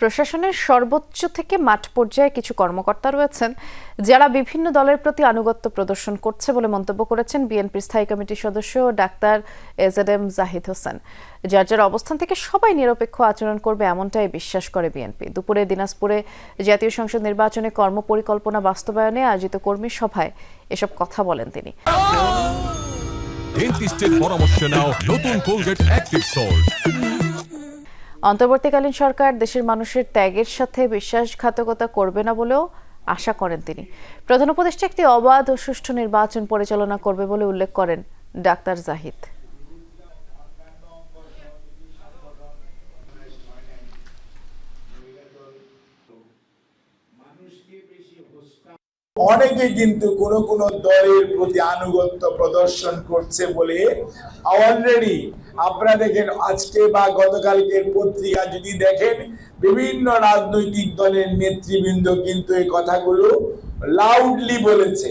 প্রশাসনের সর্বোচ্চ থেকে মাঠ পর্যায়ে কিছু কর্মকর্তা রয়েছেন, যারা বিভিন্ন দলের প্রতি আনুগত্য প্রদর্শন করছে বলে মন্তব্য করেছেন বিএনপির স্থায়ী কমিটির সদস্য doctor A Z M Zahid Hossain. যার যার অবস্থান থেকে সবাই নিরপেক্ষ আচরণ করবে এমনটাই বিশ্বাস করে বিএনপি। দুপুরে দিনাজপুরে জাতীয় সংসদ নির্বাচনে কর্মপরিকল্পনা বাস্তবায়নে আয়োজিত কর্মী সভায় এসব কথা বলেন তিনি। পরামর্শ নাও, নতুন কোলগেট অ্যাক্টিভ সল্ট অন্তর্বর্তীকালীন সরকার দেশের মানুষের ত্যাগের সাথে বিশ্বাসঘাতকতা করবে না বলেও আশা করেন তিনি। প্রধান উপদেষ্টা একটি অবাধ ও সুষ্ঠু নির্বাচন পরিচালনা করবে বলে উল্লেখ করেন ডাক্তার জাহিদ। অনেকে কিন্তু কোন কোন দলের প্রতি আনুগত্য প্রদর্শন করছে বলে অলরেডি আপনারা দেখেন আজকে বা গতকালকের পত্রিকা যদি দেখেন, বিভিন্ন রাজনৈতিক দলের নেতৃবৃন্দ কিন্তু এই কথাগুলো লাউডলি বলেছে।